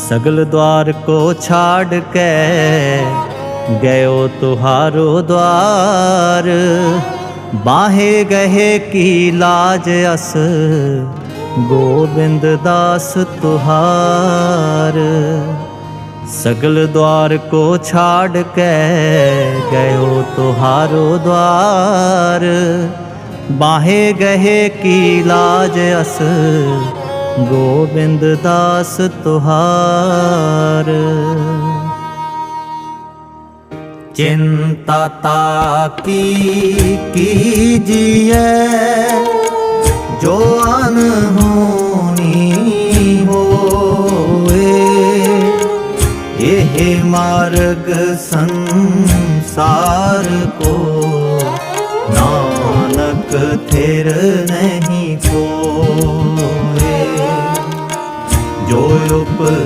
सगल द्वार को छाड़ के गयो तुहारो द्वार बाहे गहे की लाज अस गोविंद दास तुहार सगल द्वार को छाड़ के गयो तुहारो द्वार बाहे गहे की लाज अस ਗੋਬਿੰਦ ਦਾਸ ਤੁਹਾਰ। ਚਿੰਤਾ ਤਾ ਕੀ ਕੀਜੀਐ? ਜੋ ਅਨ ਹੋਣੀ ਹੋਏ, ਇਹ ਮਾਰਗ ਸੰਸਾਰ ਕੋ। ਨਾਨਕ ਥਿਰ ਨਹੀਂ ਕੋਏ Joy open.